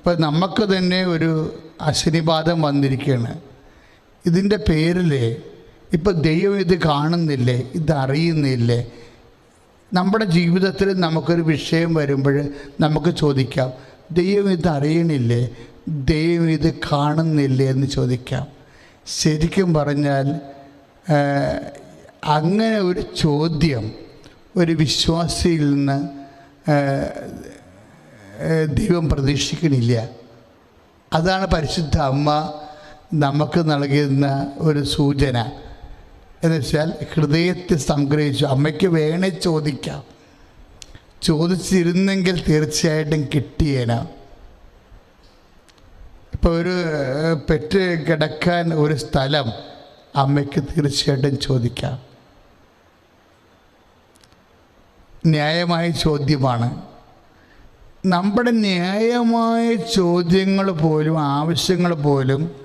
അപ്പം നമുക്ക് തന്നെ ഒരു അശനിപാതം വന്നിരിക്കുകയാണ് ഇതിന്റെ പേരിൽ ഇപ്പം ദൈവം ഇത് കാണുന്നില്ലേ ഇത് നമ്മുടെ ജീവിതത്തിൽ നമുക്കൊരു വിഷയം വരുമ്പോൾ നമുക്ക് ചോദിക്കാം ദൈവം ഇത് അറിയണില്ലേ? ദൈവം ഇത് കാണുന്നില്ലേ എന്ന് ചോദിക്കാം. ശരിക്കും പറഞ്ഞാൽ അങ്ങനെ ഒരു ചോദ്യം ഒരു വിശ്വാസിയിൽ നിന്ന് ദൈവം പ്രതീക്ഷിക്കണില്ല. അതാണ് പരിശുദ്ധ അമ്മ നമുക്ക് നൽകുന്ന ഒരു സൂചന. എന്ന് വെച്ചാൽ ഹൃദയത്തെ സംഗ്രഹിച്ചു. അമ്മയ്ക്ക് വേണേ ചോദിക്കാം. ചോദിച്ചിരുന്നെങ്കിൽ തീർച്ചയായിട്ടും കിട്ടിയേന. ഇപ്പോൾ ഒരു പെറ്റ് കിടക്കാൻ ഒരു സ്ഥലം അമ്മയ്ക്ക് തീർച്ചയായിട്ടും ചോദിക്കാം. ന്യായമായ ചോദ്യമാണ്. നമ്മുടെ ന്യായമായ ചോദ്യങ്ങൾ പോലും ആവശ്യങ്ങൾ പോലും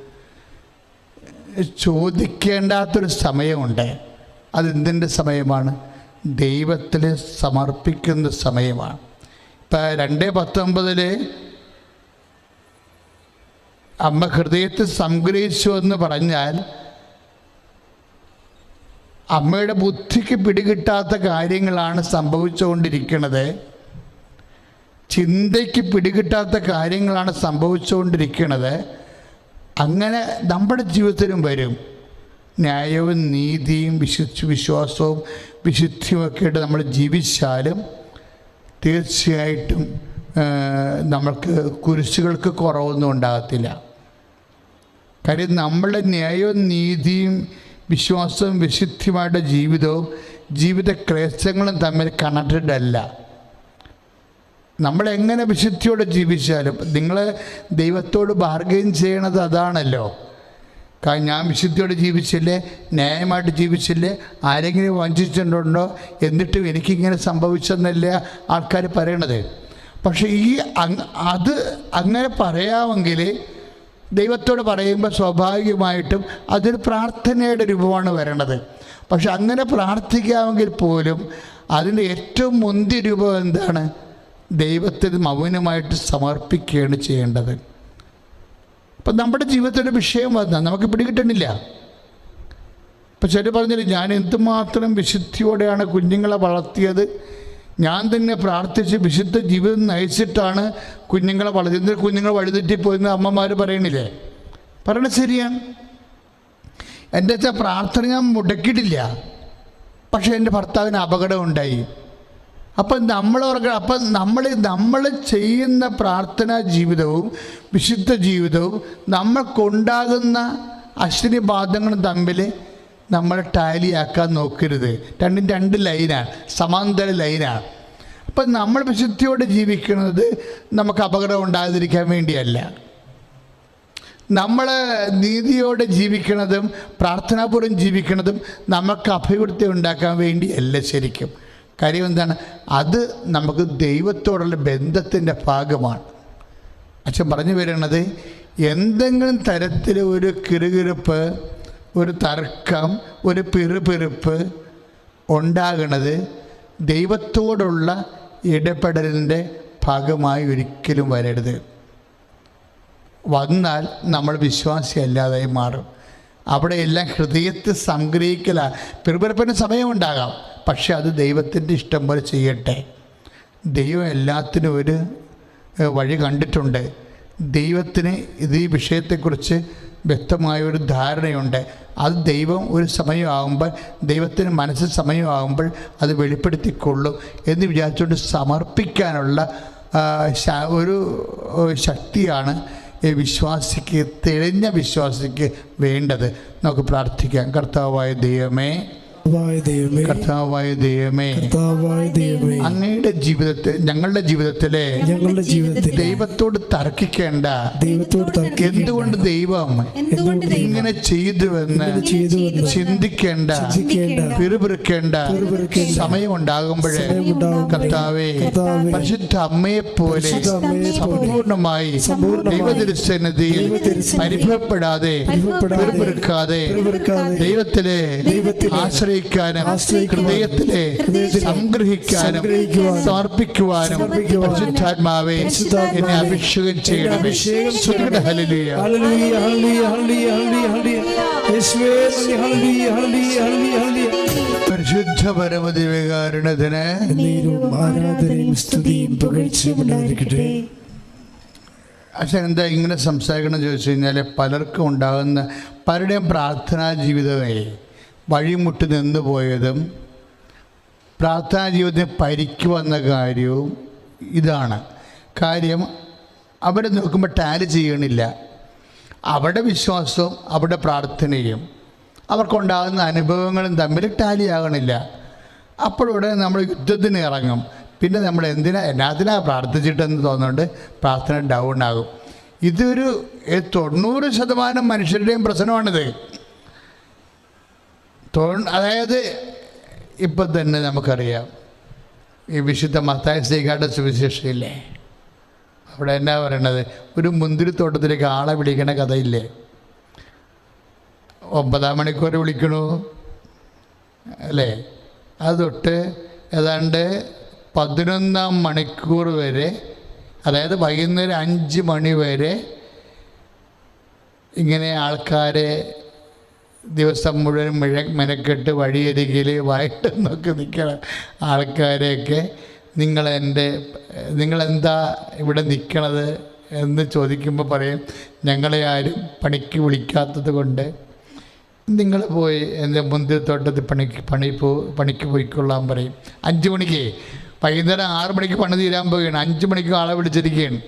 ചോദിക്കേണ്ടാത്തൊരു സമയമുണ്ട്. അതെന്തിന്റെ സമയമാണ്? ദൈവത്തിൽ സമർപ്പിക്കുന്ന സമയമാണ്. ഇപ്പം രണ്ട് പത്തൊമ്പതിൽ അമ്മ ഹൃദയത്തിൽ സംഗ്രഹിച്ചു എന്ന് പറഞ്ഞാൽ അമ്മയുടെ ബുദ്ധിക്ക് പിടികിട്ടാത്ത കാര്യങ്ങളാണ് സംഭവിച്ചുകൊണ്ടിരിക്കുന്നത്. ചിന്തയ്ക്ക് പിടികിട്ടാത്ത കാര്യങ്ങളാണ് സംഭവിച്ചുകൊണ്ടിരിക്കുന്നത് അങ്ങനെ നമ്മുടെ ജീവിതത്തിലും വരും. ന്യായവും നീതിയും വിശുദ്ധ വിശ്വാസവും വിശുദ്ധിയുമൊക്കെ ആയിട്ട് നമ്മൾ ജീവിച്ചാലും തീർച്ചയായിട്ടും നമ്മൾക്ക് കുരിശുകൾക്ക് കുറവൊന്നും ഉണ്ടാകത്തില്ല. കാര്യം നമ്മളുടെ ന്യായവും നീതിയും വിശ്വാസവും വിശുദ്ധിയുമായിട്ട് ജീവിതവും ജീവിത ക്ലേശങ്ങളും തമ്മിൽ കണക്റ്റഡ് അല്ല. നമ്മൾ എങ്ങനെ വിശുദ്ധിയോടെ ജീവിച്ചാലും നിങ്ങൾ ദൈവത്തോട് ബാർഗെയിൻ ചെയ്യണത് അതാണല്ലോ. കാരണം ഞാൻ വിശുദ്ധിയോടെ ജീവിച്ചില്ലേ? ന്യായമായിട്ട് ജീവിച്ചില്ലേ? ആരെങ്കിലും വഞ്ചിച്ചിട്ടുണ്ടോ? എന്നിട്ടും എനിക്കിങ്ങനെ സംഭവിച്ചെന്നല്ല ആൾക്കാർ പറയണത്. പക്ഷേ ഈ അത് അങ്ങനെ പറയാമെങ്കിൽ ദൈവത്തോട് പറയുമ്പോൾ സ്വാഭാവികമായിട്ടും അതൊരു പ്രാർത്ഥനയുടെ രൂപമാണ് വരണത്. പക്ഷെ അങ്ങനെ പ്രാർത്ഥിക്കാമെങ്കിൽ പോലും അതിന്റെ ഏറ്റവും മുന്തിയ രൂപം എന്താണ്? ദൈവത്തിന് മൗനമായിട്ട് സമർപ്പിക്കുകയാണ് ചെയ്യേണ്ടത്. അപ്പം നമ്മുടെ ജീവിതത്തിന്റെ വിഷയം വന്നാൽ നമുക്ക് പിടികിട്ടണില്ല. ഇപ്പം ചില പറഞ്ഞില്ല ഞാൻ എന്തുമാത്രം വിശുദ്ധിയോടെയാണ് കുഞ്ഞുങ്ങളെ വളർത്തിയത്? ഞാൻ തന്നെ പ്രാർത്ഥിച്ച് വിശുദ്ധ ജീവിതം നയിച്ചിട്ടാണ് കുഞ്ഞുങ്ങളെ വളർത്തിയത്. കുഞ്ഞുങ്ങൾ വഴിതെറ്റിപ്പോയെന്ന് അമ്മമാർ പറയണില്ലേ? പറയണത് ശരിയാണ് എന്റെ വെച്ചാൽ പ്രാർത്ഥന ഞാൻ മുടക്കിയിട്ടില്ല. പക്ഷേ എന്റെ ഭർത്താവിന് അപകടം ഉണ്ടായി അപ്പം നമ്മൾ അപ്പം നമ്മൾ നമ്മൾ ചെയ്യുന്ന പ്രാർത്ഥനാ ജീവിതവും വിശുദ്ധ ജീവിതവും നമ്മൾക്കുണ്ടാകുന്ന അശ്വിനിബാധങ്ങളും തമ്മിൽ നമ്മൾ ടാലിയാക്കാൻ നോക്കരുത്. രണ്ടും രണ്ട് ലൈനാണ് സമാന്തര ലൈനാണ് അപ്പം നമ്മൾ വിശുദ്ധിയോടെ ജീവിക്കുന്നത് നമുക്ക് അപകടം ഉണ്ടാകാതിരിക്കാൻ വേണ്ടിയല്ല. നമ്മൾ നീതിയോടെ ജീവിക്കുന്നതും പ്രാർത്ഥനാപൂർവം ജീവിക്കുന്നതും നമുക്ക് അഭിവൃദ്ധി ഉണ്ടാക്കാൻ വേണ്ടിയല്ല ശരിക്കും. കാര്യം എന്താണ്? അത് നമുക്ക് ദൈവത്തോടുള്ള ബന്ധത്തിന്റെ ഭാഗമാണ്. അച്ഛൻ പറഞ്ഞു വരുന്നത് എന്തെങ്കിലും തരത്തിൽ ഒരു കിറുകിറുപ്പ് ഒരു തർക്കം ഒരു പിറുപിറുപ്പ് ഉണ്ടാകുന്നത് ദൈവത്തോടുള്ള ഇടപെടലിന്റെ ഭാഗമായി ഒരിക്കലും വരരുത്. വന്നാൽ നമ്മൾ വിശ്വാസിയല്ലാതായി മാറും. അവിടെയെല്ലാം ഹൃദയത്തിൽ സംഗ്രഹിക്കല. പിറുപിറുപ്പിന് സമയമുണ്ടാകാം. പക്ഷെ അത് ദൈവത്തിന്റെ ഇഷ്ടം പോലെ ചെയ്യട്ടെ. ദൈവം എല്ലാത്തിനും ഒരു വഴി കണ്ടിട്ടുണ്ട്. ദൈവത്തിന് ഇത് ഈ വിഷയത്തെക്കുറിച്ച് വ്യക്തമായ ഒരു ധാരണയുണ്ട്. അത് ദൈവം ഒരു സമയമാകുമ്പോൾ ദൈവത്തിന് മനസ്സ് സമയമാകുമ്പോൾ അത് വെളിപ്പെടുത്തിക്കൊള്ളും എന്ന് വിചാരിച്ചുകൊണ്ട് സമർപ്പിക്കാനുള്ള ഒരു ശക്തിയാണ് ഈ വിശ്വാസിക്ക് തെളിഞ്ഞ വിശ്വാസിക്ക് വേണ്ടത്. നമുക്ക് പ്രാർത്ഥിക്കാം. കർത്താവായ ദൈവമേ കർത്താവായ ദൈവമേ. അങ്ങയുടെ ജീവിതത്തിൽ ഞങ്ങളുടെ ജീവിതത്തിലെ ഞങ്ങളുടെ ജീവിതത്തിൽ ദൈവത്തോട് തർക്കിക്കേണ്ട ദൈവത്തോട് എന്തുകൊണ്ട് ദൈവം ഇങ്ങനെ ചെയ്തുവെന്ന് ചിന്തിക്കേണ്ട ചിന്തിക്കേണ്ട പിറുപിറുക്കേണ്ട സമയം സമയമുണ്ടാകുമ്പോഴേ കർത്താവേ പരിശുദ്ധ അമ്മയെ പോലെ സമ്പൂർണമായി ദൈവതിരുസന്നിധിയിൽ പരിഭവപ്പെടാതെ പിറുപിറുക്കാതെ ദൈവത്തിലെ ആശ്രയിക്കുന്ന ആശ്രയിക്കാനും ഹൃദയത്തിലെ സംഗ്രഹിക്കാനും സമർപ്പിക്കുവാനും പരിശുദ്ധാത്മാവെ എന്നെ അഭിഷേകം ചെയ്യണമേ. പരിശുദ്ധ പരമദിവകാരുണത്തിന് ആരാധനയും സ്തുതിയും പുകഴ്ചയും ഉണ്ടായിരിക്കട്ടെ. പക്ഷെ എന്താ ഇങ്ങനെ സംസാരിക്കണം ചോദിച്ചു കഴിഞ്ഞാൽ പലർക്കും ഉണ്ടാകുന്ന പലരുടെയും പ്രാർത്ഥനാ ജീവിതമേ വഴിമുട്ടി നിന്ന് പോയതും പ്രാർത്ഥനാ ജീവിതത്തിന് പരിക്ക് വന്ന കാര്യവും ഇതാണ്. കാര്യം അവിടെ നോക്കുമ്പോൾ ടാലി ചെയ്യണില്ല. അവരുടെ വിശ്വാസവും അവരുടെ പ്രാർത്ഥനയും അവർക്കുണ്ടാകുന്ന അനുഭവങ്ങളും തമ്മിൽ ടാലി ആകണില്ല. അപ്പോഴുടെ നമ്മൾ യുദ്ധത്തിന് ഇറങ്ങും. പിന്നെ നമ്മൾ എന്തിനാ എന്നാത്തിനാ പ്രാർത്ഥിച്ചിട്ടെന്ന് തോന്നുന്നുണ്ട് പ്രാർത്ഥന ഡൗൺ ആകും. ഇതൊരു തൊണ്ണൂറ് ശതമാനം മനുഷ്യരുടെയും പ്രശ്നമാണിത്. തൊ- അതായത് ഇപ്പം തന്നെ നമുക്കറിയാം. ഈ വിശുദ്ധ മത്തായ ശ്രീകാരുടെ സുവിശേഷയില്ലേ അവിടെ എന്നാ പറയണത്? ഒരു മുന്തിരിത്തോട്ടത്തിലേക്ക് ആളെ വിളിക്കണ കഥയില്ലേ? ഒമ്പതാം മണിക്കൂർ വിളിക്കണു. അല്ലേ? അതൊട്ട് തൊട്ട് ഏതാണ്ട് പതിനൊന്നാം മണിക്കൂർ വരെ അതായത് വൈകുന്നേരം അഞ്ച് മണി വരെ ഇങ്ങനെ ആൾക്കാരെ ദിവസം മുഴുവൻ മിഴ മെനക്കെട്ട് വഴിയരികിൽ വായിട്ട് നോക്കി നിൽക്കണ ആൾക്കാരെയൊക്കെ നിങ്ങളെന്റെ നിങ്ങളെന്താ ഇവിടെ നിൽക്കണത് എന്ന് ചോദിക്കുമ്പോൾ പറയും ഞങ്ങളെ ആരും പണിക്ക് വിളിക്കാത്തത് കൊണ്ട് നിങ്ങൾ പോയി എന്റെ മുന്തിരി തോട്ടത്തിൽ പണിക്ക് പണി പോ പണിക്ക് പോയിക്കൊള്ളാൻ പറയും. അഞ്ച് മണിക്ക് വൈകുന്നേരം ആറ് മണിക്ക് പണി തീരാൻ പോവുകയാണ്. അഞ്ച് മണിക്ക് ആളെ വിളിച്ചിരിക്കുകയാണ്.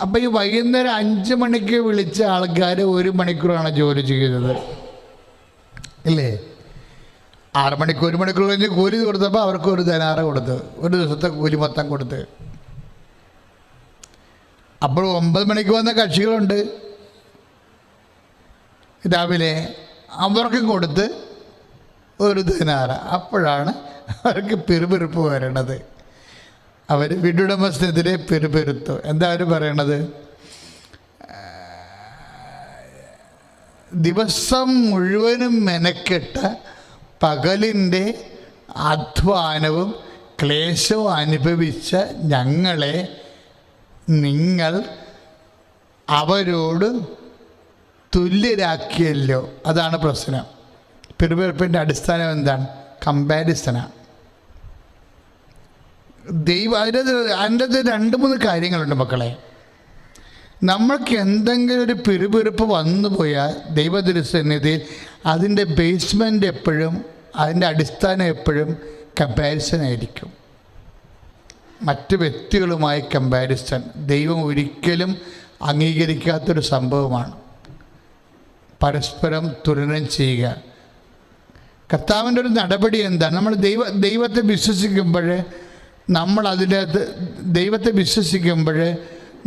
അപ്പം ഈ വൈകുന്നേരം അഞ്ച് മണിക്ക് വിളിച്ച ആൾക്കാർ ഒരു മണിക്കൂറാണ് ജോലി ചെയ്യുന്നത് ഇല്ലേ? ആറ് മണിക്ക് ഒരു മണിക്കൂർ കഴിഞ്ഞ് കൂലി കൊടുത്തപ്പോൾ അവർക്ക് ഒരു ധനാറ കൊടുത്ത് ഒരു ദിവസത്തെ കൂലി മൊത്തം കൊടുത്ത്. അപ്പോൾ ഒമ്പത് മണിക്ക് വന്ന കക്ഷികളുണ്ട്. രാവിലെ അവർക്കും കൊടുത്ത് ഒരു ദിനാറ അപ്പോഴാണ് അവർക്ക് പിറുപിറുപ്പ് വരണത്. അവർ വീടുടമസ്ഥനെതിരെ പെരുപെരുത്തു. എന്താ അവർ പറയണത്? ദിവസം മുഴുവനും മെനക്കെട്ട പകലിന്റെ അധ്വാനവും ക്ലേശവും അനുഭവിച്ച ഞങ്ങളെ നിങ്ങൾ അവരോട് തുല്യരാക്കിയല്ലോ. അതാണ് പ്രശ്നം. പെരുപെരുപ്പിന്റെ അടിസ്ഥാനം എന്താണ്? കമ്പാരിസനാണ് ദൈവം അതിന്റെ അതിന്റെ രണ്ട് മൂന്ന് കാര്യങ്ങളുണ്ട് മക്കളെ. നമ്മൾക്ക് എന്തെങ്കിലും ഒരു പിറുപിറുപ്പ് വന്നു പോയാൽ ദൈവദുരസന്നിധിയിൽ അതിന്റെ ബേസ്മെന്റ് എപ്പോഴും അതിന്റെ അടിസ്ഥാനം എപ്പോഴും കമ്പാരിസൺ ആയിരിക്കും. മറ്റ് വ്യക്തികളുമായി കമ്പാരിസൺ ദൈവം ഒരിക്കലും അംഗീകരിക്കാത്തൊരു സംഭവമാണ്. പരസ്പരം തുലനം ചെയ്യുക. കർത്താവിന്റെ ഒരു നടപടി എന്താണ്? നമ്മൾ ദൈവ ദൈവത്തെ വിശ്വസിക്കുമ്പോൾ നമ്മൾ അതിന്റെ ദൈവത്തെ വിശ്വസിക്കുമ്പോൾ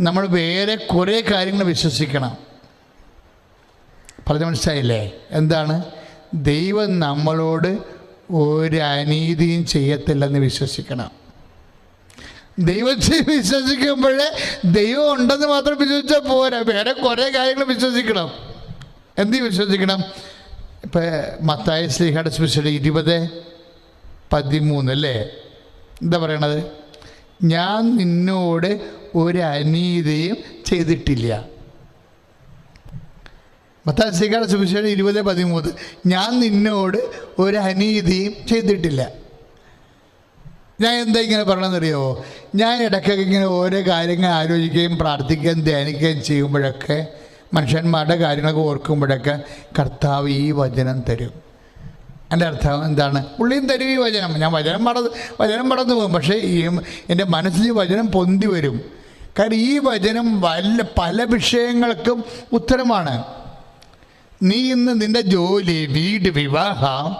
നമ്മൾ വേറെ കുറേ കാര്യങ്ങൾ വിശ്വസിക്കണം. പറഞ്ഞ മനസ്സിലായില്ലേ? എന്താണ്? ദൈവം നമ്മളോട് ഒരു അനീതിയും ചെയ്യത്തില്ലെന്ന് വിശ്വസിക്കണം. ദൈവത്തെ വിശ്വസിക്കുമ്പോൾ ദൈവം ഉണ്ടെന്ന് മാത്രം വിശ്വസിച്ചാൽ പോരാ. വേറെ കുറേ കാര്യങ്ങൾ വിശ്വസിക്കണം. എന്ത് വിശ്വസിക്കണം? ഇപ്പം മത്തായ ശ്രീഹയുടെ സ്പെഷ്യൽ ഇരുപത് പതിമൂന്ന് അല്ലേ? എന്താ പറയണത്? ഞാൻ നിന്നോട് ഒരു അനീതിയും ചെയ്തിട്ടില്ല. മത്തായ ശ്രീഹയുടെ സുവിശേഷം ഇരുപത് പതിമൂന്ന്. ഞാൻ നിന്നോട് ഒരു അനീതിയും ചെയ്തിട്ടില്ല. ഞാൻ എന്താ ഇങ്ങനെ പറയണമെന്നറിയോ ഞാൻ ഇടയ്ക്കൊക്കെ ഇങ്ങനെ ഓരോ കാര്യങ്ങൾ ആലോചിക്കുകയും പ്രാർത്ഥിക്കുകയും ധ്യാനിക്കുകയും ചെയ്യുമ്പോഴൊക്കെ മനുഷ്യന്മാരുടെ കാര്യങ്ങളൊക്കെ ഓർക്കുമ്പോഴൊക്കെ കർത്താവ് ഈ വചനം തരും. എന്റെ അർത്ഥം എന്താണ്? പുള്ളിയും തരും ഈ വചനം. ഞാൻ വചനം മറന്ന് വചനം മറന്നു പോകും. പക്ഷേ ഈ എന്റെ മനസ്സിൽ വചനം പൊന്തി വരും. കാരണം ഈ വചനം വല്ല പല വിഷയങ്ങൾക്കും ഉത്തരമാണ്. നീ ഇന്ന് നിന്റെ ജോലി വീട് വിവാഹം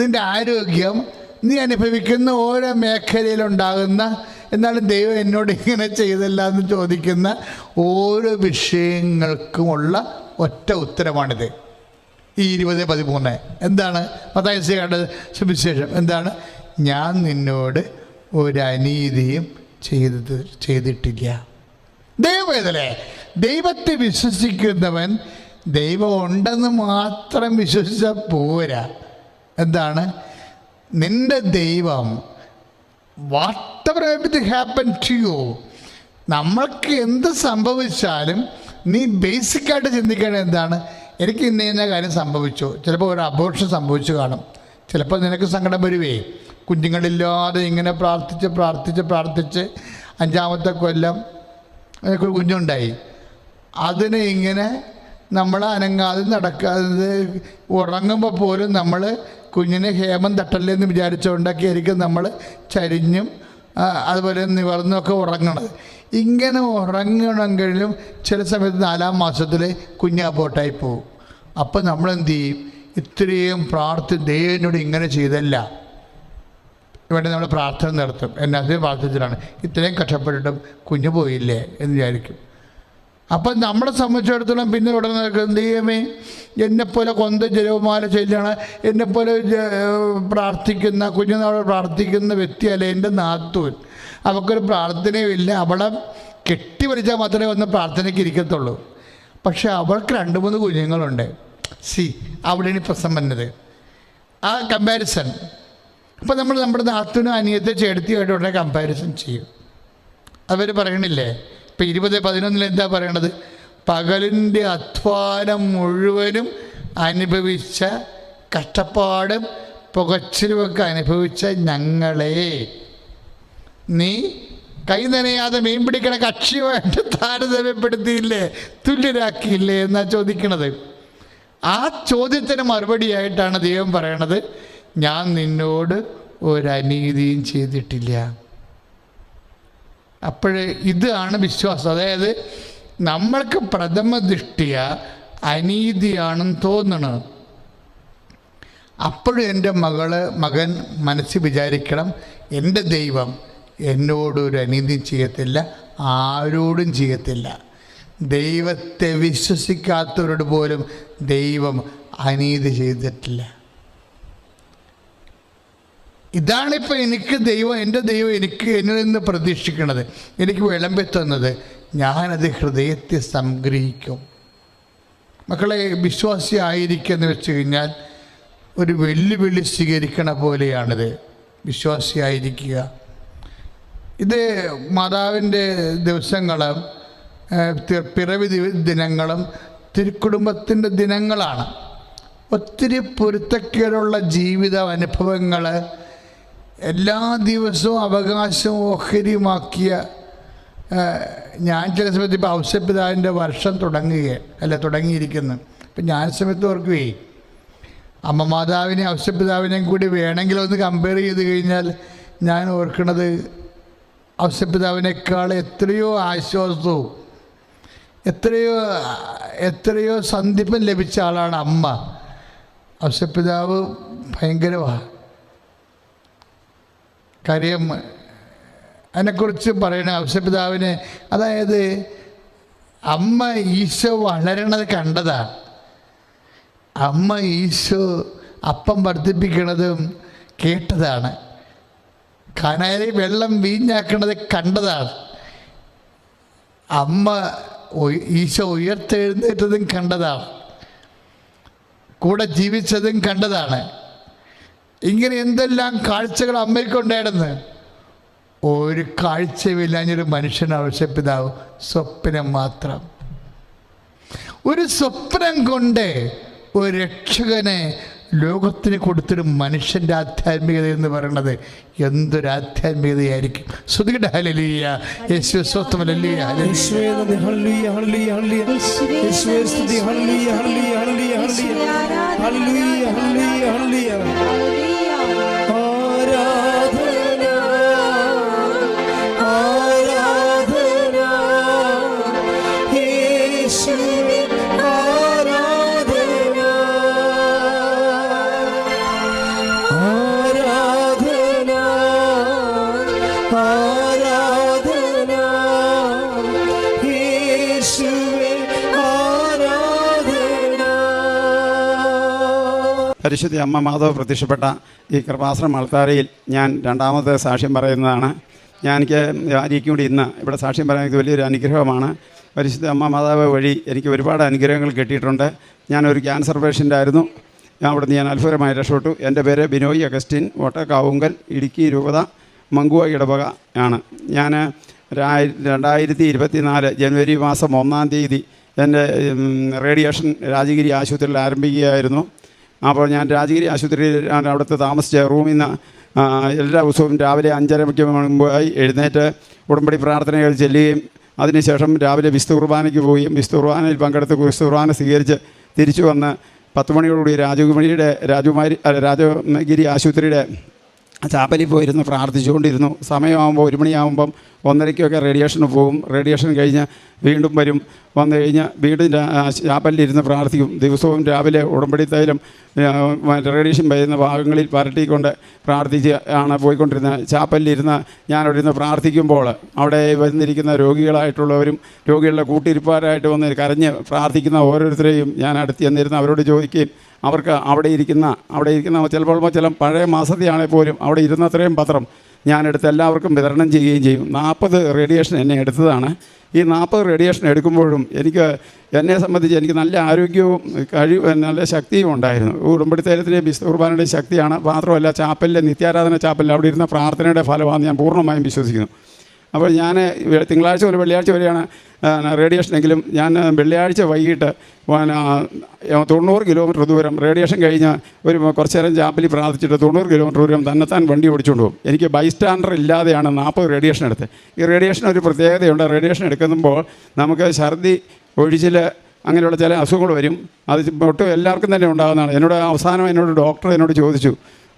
നിന്റെ ആരോഗ്യം നീ അനുഭവിക്കുന്ന ഓരോ മേഖലയിലുണ്ടാകുന്ന എന്നാലും ദൈവം എന്നോട് ഇങ്ങനെ ചെയ്തല്ല എന്ന് ചോദിക്കുന്ന ഓരോ വിഷയങ്ങൾക്കുമുള്ള ഒറ്റ ഉത്തരമാണിത്. ഈ ഇരുപത് പതിമൂന്ന്. എന്താണ്? മതായസിയുടെ സുവിശേഷം. എന്താണ്? ഞാൻ നിന്നോട് ഒരു അനീതിയും ചെയ്തിട്ടില്ല. ദൈവവേദലെ ദൈവത്തെ വിശ്വസിക്കുന്നവൻ ദൈവം ഉണ്ടെന്ന് മാത്രം വിശ്വസിച്ച പോരാ. എന്താണ്? നിന്റെ ദൈവം വാട്ട് ഹാപ്പൻ ടു യു നമ്മൾക്ക് എന്ത് സംഭവിച്ചാലും നീ ബേസിക്കായിട്ട് ചിന്തിക്കേണ്ടത് എന്താണ്? എനിക്ക് ഇന്ന ഇന്ന കാര്യം സംഭവിച്ചു. ചിലപ്പോൾ ഒരു അബോർഷൻ സംഭവിച്ചു കാണും. ചിലപ്പോൾ നിനക്ക് സങ്കടം വരുവേ. കുഞ്ഞുങ്ങളില്ലാതെ ഇങ്ങനെ പ്രാർത്ഥിച്ച് പ്രാർത്ഥിച്ച് പ്രാർത്ഥിച്ച് അഞ്ചാമത്തെ കൊല്ലം എനിക്കൊരു കുഞ്ഞുണ്ടായി. അതിനെ ഇങ്ങനെ നമ്മൾ അനങ്ങാതെ നടക്കാതെ ഉറങ്ങുമ്പോൾ പോലും നമ്മൾ കുഞ്ഞിനെ ഹേമം തട്ടല്ലേ എന്ന് വിചാരിച്ചുകൊണ്ടൊക്കെയായിരിക്കും നമ്മൾ ചരിഞ്ഞും അതുപോലെ നിവർന്നൊക്കെ ഉറങ്ങണത്. ഇങ്ങനെ ഉറങ്ങണമെങ്കിലും ചില സമയത്ത് നാലാം മാസത്തിൽ കുഞ്ഞ് അബോട്ടായി പോകും അപ്പം നമ്മളെന്ത് ചെയ്യും? ഇത്രയും പ്രാർത്ഥി ദൈവനോട് ഇങ്ങനെ ചെയ്തല്ല. ഇവിടെ നമ്മൾ പ്രാർത്ഥന നടത്തും. എന്നാത്തിനും പ്രാർത്ഥിച്ചിട്ടാണ്. ഇത്രയും കഷ്ടപ്പെട്ടിട്ടും കുഞ്ഞു പോയില്ലേ എന്ന് വിചാരിക്കും. അപ്പം നമ്മളെ സംബന്ധിച്ചിടത്തോളം പിന്നെ ഉടനെ നിൽക്കുന്ന ദൈവമേ എന്നെപ്പോലെ കൊന്ത ജലവുമാല ചെല്ലാണ് എന്നെപ്പോലെ പ്രാർത്ഥിക്കുന്ന കുഞ്ഞുനാളെ പ്രാർത്ഥിക്കുന്ന വ്യക്തിയല്ല എന്റെ നാത്തൂൻ. അവൾക്കൊരു പ്രാർത്ഥനയുമില്ല അവളെ കെട്ടിപ്പറിച്ചാൽ മാത്രമേ ഒന്ന് പ്രാർത്ഥനയ്ക്ക് ഇരിക്കത്തുള്ളൂ. പക്ഷേ അവൾക്ക് രണ്ട് മൂന്ന് കുഞ്ഞുങ്ങളുണ്ട്. സി. അവിടെയാണ് ഈ പ്രശ്നം വന്നത് ആ കമ്പാരിസൺ അപ്പോൾ നമ്മൾ നമ്മുടെ നാത്തുനും അനിയത്തെ ചേട്ടത്തിയായിട്ട് ഉടനെ കമ്പാരിസൺ ചെയ്യും. അവർ പറയണില്ലേ? ഇപ്പം ഇരുപത് പതിനൊന്നിൽ എന്താ പറയണത്? പകലിന്റെ അധ്വാനം മുഴുവനും അനുഭവിച്ച കഷ്ടപ്പാടും പുകച്ചിലുമൊക്കെ അനുഭവിച്ച ഞങ്ങളെ. നീ കൈ നനയാതെ മീൻ പിടിക്കണ കക്ഷിയുമായിട്ട് താരതമ്യപ്പെടുത്തിയില്ലേ? തുല്യരാക്കിയില്ലേ എന്നാണ് ചോദിക്കണത്? ആ ചോദ്യത്തിന് മറുപടിയായിട്ടാണ് ദൈവം പറയണത്. ഞാൻ നിന്നോട് ഒരനീതിയും ചെയ്തിട്ടില്ല. അപ്പോഴേ ഇതാണ് വിശ്വാസം. അതായത് നമ്മൾക്ക് പ്രഥമ ദൃഷ്ടിയ അനീതിയാണെന്ന് തോന്നണം. അപ്പോഴും എന്റെ മകൾ മകൻ മനസ്സിൽ വിചാരിക്കണം എന്റെ ദൈവം എന്നോടൊരു അനീതി ചെയ്യത്തില്ല ആരോടും ചെയ്യത്തില്ല. ദൈവത്തെ വിശ്വസിക്കാത്തവരോട് പോലും ദൈവം അനീതി ചെയ്തിട്ടില്ല. ഇതാണിപ്പോൾ എനിക്ക് ദൈവം എന്റെ ദൈവം എനിക്ക് എന്നിൽ നിന്ന് പ്രതീക്ഷിക്കുന്നത് എനിക്ക് വിളമ്പി ഞാനത് ഹൃദയത്തെ സംഗ്രഹിക്കും. മക്കളെ വിശ്വാസി ആയിരിക്കുമെന്ന് വെച്ച് കഴിഞ്ഞാൽ ഒരു വെല്ലുവിളി സ്വീകരിക്കണ പോലെയാണിത്. വിശ്വാസിയായിരിക്കുക ഇത് മാതാവിന്റെ തി- പിറവി ദിനങ്ങളും തിരുക്കുടുംബത്തിന്റെ ദിനങ്ങളാണ്. ഒത്തിരി പൊരുത്തക്കേടുള്ള ജീവിത അനുഭവങ്ങൾ എല്ലാ ദിവസവും അവകാശവും ഓഹരിയുമാക്കിയ ഞാൻ ചില സമയത്ത് ഇപ്പോൾ ഔസപിതാവിന്റെ വർഷം തുടങ്ങുകയാണ് അല്ല തുടങ്ങിയിരിക്കുന്നു. ഇപ്പം ഞാൻ സമയത്ത് ഓർക്കുകയേ അമ്മ മാതാവിനെ ഔസപിതാവിനെയും കൂടി വേണമെങ്കിൽ ഒന്ന് കമ്പയർ ചെയ്ത് കഴിഞ്ഞാൽ ഞാൻ ഓർക്കുന്നത് ഔസപിതാവിനേക്കാൾ എത്രയോ ആശ്വാസവും എത്രയോ എത്രയോ സന്ധിപ്പം ലഭിച്ച ആളാണ് അമ്മ. ഔസപിതാവ് ഭയങ്കരമാണ് കാര്യം അതിനെക്കുറിച്ച് പറയണ ഔസപിതാവിന് അതായത് അമ്മ ഈശോ വളരണത് കണ്ടതാ. അമ്മ ഈശോ അപ്പം വർദ്ധിപ്പിക്കണതും കേട്ടതാണ്. കനാലി വെള്ളം വീഞ്ഞാക്കണത് കണ്ടതാണ്. അമ്മ ഈശോ ഉയർത്തെഴുന്നേറ്റതും കണ്ടതാണ്. കൂടെ ജീവിച്ചതും കണ്ടതാണ്. ഇങ്ങനെ എന്തെല്ലാം കാഴ്ചകൾ അമ്മയ്ക്കുണ്ടായിരുന്നു ഒരു കാഴ്ചയില്ലാഞ്ഞൊരു മനുഷ്യൻ ആവശ്യപ്പിതാവ് സ്വപ്നം മാത്രം. ഒരു സ്വപ്നം കൊണ്ട് ഒരു രക്ഷകനെ ലോകത്തിന് കൊടുത്തൊരു മനുഷ്യന്റെ ആധ്യാത്മികത എന്ന് പറയുന്നത് എന്തൊരു ആധ്യാത്മികതയായിരിക്കും. ശ്രുതികട ഹലലിയ യേശു ഹല്ലേലൂയ. പരിശുദ്ധ അമ്മ മാധവ് പ്രത്യക്ഷപ്പെട്ട ഈ കൃപാശ്രം ആൾക്കാരയിൽ ഞാൻ രണ്ടാമത്തെ സാക്ഷ്യം പറയുന്നതാണ്. ഞാൻ എനിക്ക് ആരിക്കും കൂടി ഇന്ന് ഇവിടെ സാക്ഷ്യം പറയാൻ വലിയൊരു അനുഗ്രഹമാണ്. പരിശുദ്ധ അമ്മ മാതാവ് വഴി എനിക്ക് ഒരുപാട് അനുഗ്രഹങ്ങൾ കിട്ടിയിട്ടുണ്ട്. ഞാനൊരു ക്യാൻസർ പേഷ്യന്റായിരുന്നു ഞാൻ അവിടുന്ന് ഞാൻ അത്ഭുതമായി രക്ഷപ്പെട്ടു. എന്റെ പേര് ബിനോയ് അഗസ്റ്റിൻ വട്ടക്കാവുങ്കൽ ഇടുക്കി രൂപത. മങ്കുവ ഇടവക ആണ്. ഞാൻ രണ്ടായിരത്തി ഇരുപത്തി നാല് ജനുവരി മാസം ഒന്നാം തീയതി എന്റെ റേഡിയേഷൻ രാജഗിരി ആശുപത്രിയിൽ ആരംഭിക്കുകയായിരുന്നു. അപ്പോൾ ഞാൻ രാജഗിരി ആശുപത്രിയിൽ അവിടുത്തെ താമസിച്ച. റൂമിൽ നിന്ന് എല്ലാ ദിവസവും രാവിലെ അഞ്ചര മണിക്ക് മുമ്പായി എഴുന്നേറ്റ് ഉടമ്പടി പ്രാർത്ഥനകൾ ചെല്ലുകയും അതിനുശേഷം രാവിലെ വിസ്തു കുർബാനയ്ക്ക് പോവുകയും വിസ്തു കുർബാനയിൽ പങ്കെടുത്ത് വിസ്തു കുർബാന സ്വീകരിച്ച് തിരിച്ചു വന്ന് പത്ത് മണിയോടുകൂടി രാജകുമാരിയുടെ രാജകുമാരി രാജഗിരി ആശുപത്രിയുടെ ചാപ്പലിൽ പോയിരുന്നു പ്രാർത്ഥിച്ചുകൊണ്ടിരുന്നു. സമയമാകുമ്പോൾ ഒരു മണിയാകുമ്പം ഒന്നരയ്ക്കൊക്കെ റേഡിയേഷന് പോകും. റേഡിയേഷൻ കഴിഞ്ഞ് വീണ്ടും വരും. വന്നു കഴിഞ്ഞ് വീണ്ടും ചാപ്പലിലിരുന്ന് പ്രാർത്ഥിക്കും. ദിവസവും രാവിലെ ഉടമ്പടി തൈലം റേഡിയേഷൻ വരുന്ന ഭാഗങ്ങളിൽ പരട്ടിക്കൊണ്ട് പ്രാർത്ഥിച്ച് ആണ് പോയിക്കൊണ്ടിരുന്നത്. ചാപ്പലിലിരുന്ന് ഞാനവിടെ ഇരുന്ന് പ്രാർത്ഥിക്കുമ്പോൾ അവിടെ വന്നിരിക്കുന്ന രോഗികളായിട്ടുള്ളവരും രോഗികളുടെ കൂട്ടിരിപ്പാരായിട്ട് വന്ന് കരഞ്ഞ് പ്രാർത്ഥിക്കുന്ന ഓരോരുത്തരെയും ഞാൻ അടുത്ത് ചെന്നിരുന്ന് അവരോട് ചോദിക്കുകയും അവർക്ക് അവിടെ ഇരിക്കുന്ന അവിടെ ഇരിക്കുന്ന ചിലപ്പോൾ ചില പഴയ മാസത്തെയാണെങ്കിൽ പോലും അവിടെ ഇരുന്നത്രയും പത്രം ഞാനെടുത്ത് എല്ലാവർക്കും വിതരണം ചെയ്യുകയും ചെയ്യും. നാൽപ്പത് റേഡിയേഷൻ എന്നെ എടുത്തതാണ്. ഈ നാൽപ്പത് റേഡിയേഷൻ എടുക്കുമ്പോഴും എനിക്ക് എന്നെ സംബന്ധിച്ച് എനിക്ക് നല്ല ആരോഗ്യവും കഴിവ് നല്ല ശക്തിയും ഉണ്ടായിരുന്നു. ഉടമ്പടി തൈലത്തിന്റെ വിശുദ്ധ കുർബാനയുടെ ശക്തിയാണ്. മാത്രമല്ല ചാപ്പലിലെ നിത്യാരാധന ചാപ്പലിൽ അവിടെ ഇരുന്ന പ്രാർത്ഥനയുടെ ഫലമാണെന്ന് ഞാൻ പൂർണമായും വിശ്വസിക്കുന്നു. അപ്പോൾ ഞാൻ തിങ്കളാഴ്ച മുതൽ വെള്ളിയാഴ്ച വരെയാണ് റേഡിയേഷനെങ്കിലും ഞാൻ വെള്ളിയാഴ്ച വൈകിട്ട് തൊണ്ണൂറ് കിലോമീറ്റർ ദൂരം റേഡിയേഷൻ കഴിഞ്ഞ് ഒരു കുറച്ച് നേരം ചാപ്പലി പ്രാർത്ഥിച്ചിട്ട് തൊണ്ണൂറ് കിലോമീറ്റർ ദൂരം തന്നെത്താൻ വണ്ടി ഓടിച്ചുകൊണ്ട് പോകും. എനിക്ക് ബൈസ്റ്റാൻഡർ ഇല്ലാതെയാണ് നാൽപ്പത് റേഡിയേഷൻ എടുത്തത്. ഈ റേഡിയേഷൻ ഒരു പ്രത്യേകതയുണ്ട്. റേഡിയേഷൻ എടുക്കുമ്പോൾ നമുക്ക് ഛർദി ഒഴിച്ചിൽ അങ്ങനെയുള്ള ചില അസുഖങ്ങൾ വരും. അത് ഒട്ടും എല്ലാവർക്കും തന്നെ ഉണ്ടാകുന്നതാണ്. എന്നോട് അവസാനം എന്നോട് ഡോക്ടർ എന്നോട് ചോദിച്ചു